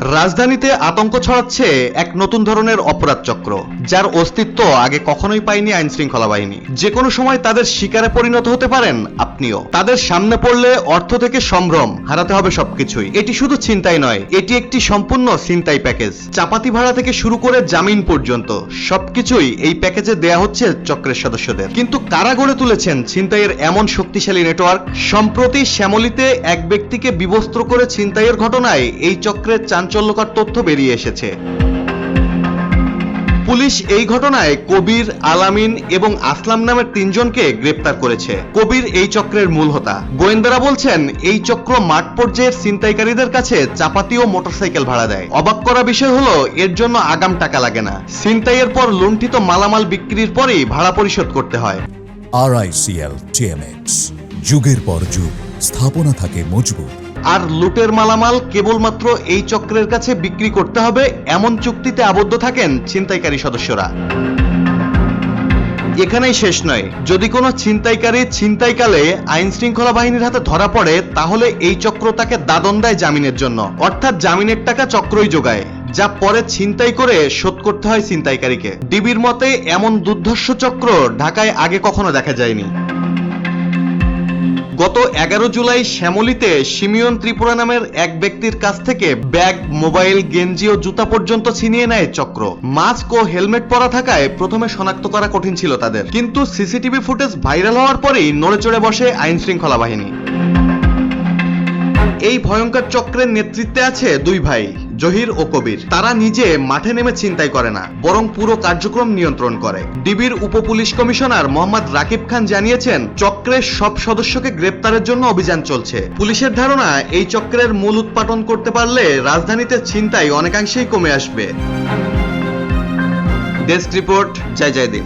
রাজধানীতে আতঙ্ক ছড়াচ্ছে এক নতুন ধরনের অপরাধ চক্র, যার অস্তিত্ব আগে কখনোই পায়নি আইন শৃঙ্খলা বাহিনী। যে কোনো সময় তাদের শিকারে পরিণত হতে পারেন আপনিও। তাদের সামনে পড়লে অর্থ থেকে সম্ভ্রম হারাতে হবে সবকিছুই। এটি শুধু ছিনতাই নয়, এটি একটি সম্পূর্ণ ছিনতাই প্যাকেজ। চাপাতি ভাড়া থেকে শুরু করে জামিন পর্যন্ত সবকিছুই এই প্যাকেজে দেয়া হচ্ছে চক্রের সদস্যদের। কিন্তু কারা গড়ে তুলেছেন ছিনতাইয়ের এমন শক্তিশালী নেটওয়ার্ক? সম্প্রতি শ্যামলিতে এক ব্যক্তিকে বিবস্ত্র করে ছিনতাইয়ের ঘটনায় এই চক্রের চাঞ্চল্যকর তথ্য বেরিয়ে এসেছে। পুলিশ এই ঘটনায় কবির, আলামিন এবং আসলাম নামের তিনজনকে গ্রেপ্তার করেছে। কবির এই চক্রের মূল হোতা। গোয়েন্দারা বলছেন, এই চক্র মাঠ পর্যায়ের ছিনতাইকারীদের কাছে চাপাতি ও মোটরসাইকেল ভাড়া দেয়। অবাক করা বিষয় হলো, এর জন্য আগাম টাকা লাগে না। ছিনতাইয়ের পর লুণ্ঠিত মালামাল বিক্রির পরেই ভাড়া পরিশোধ করতে হয়। আরআইসিএল টিএমএক্স যুগের পর যুগ, স্থাপনা থাকে মজবুত। আর লুটের মালামাল কেবলমাত্র এই চক্রের কাছে বিক্রি করতে হবে, এমন চুক্তিতে আবদ্ধ থাকেন ছিনতাইকারী সদস্যরা। এখানেই শেষ নয়। যদি কোনো ছিনতাইকারী ছিনতাইকালে আইন শৃঙ্খলা বাহিনীর হাতে ধরা পড়ে, তাহলে এই চক্র তাকে দাদন দেয় জামিনের জন্য। অর্থাৎ জামিনের টাকা চক্রই যোগায়, যা পরে ছিনতাই করে শোধ করতে হয় ছিনতাইকারীকে। ডিবির মতে, এমন দুর্ধর্ষ চক্র ঢাকায় আগে কখনো দেখা যায়নি। গত এগারো জুলাই শ্যামলিতে সিমিয়ন ত্রিপুরা নামের এক ব্যক্তির কাছ থেকে ব্যাগ, মোবাইল, গেঞ্জি ও জুতা পর্যন্ত ছিনিয়ে নেয় চক্র। মাস্ক ও হেলমেট পরা থাকায় প্রথমে শনাক্ত করা কঠিন ছিল তাদের। কিন্তু সিসিটিভি ফুটেজ ভাইরাল হওয়ার পরেই নড়ে চড়ে বসে আইন শৃঙ্খলা বাহিনী। এই ভয়ঙ্কর চক্রের নেতৃত্বে আছে দুই ভাই। জহির ও কবির। তারা নিজে মাঠে নেমে চিন্তাই করে না, বরং পুরো কার্যক্রম নিয়ন্ত্রণ করে। ডিবির উপপুলিশ কমিশনার মোহাম্মদ রাকিব খান জানিয়েছেন, চক্রের সব সদস্যকে গ্রেপ্তারের জন্য অভিযান চলছে। পুলিশের ধারণা, এই চক্রের মূল উৎপাদন করতে পারলে রাজধানীতে ছিনতাই অনেকাংশেই কমে আসবে। ডেস্ক রিপোর্ট, জয় জয় দিন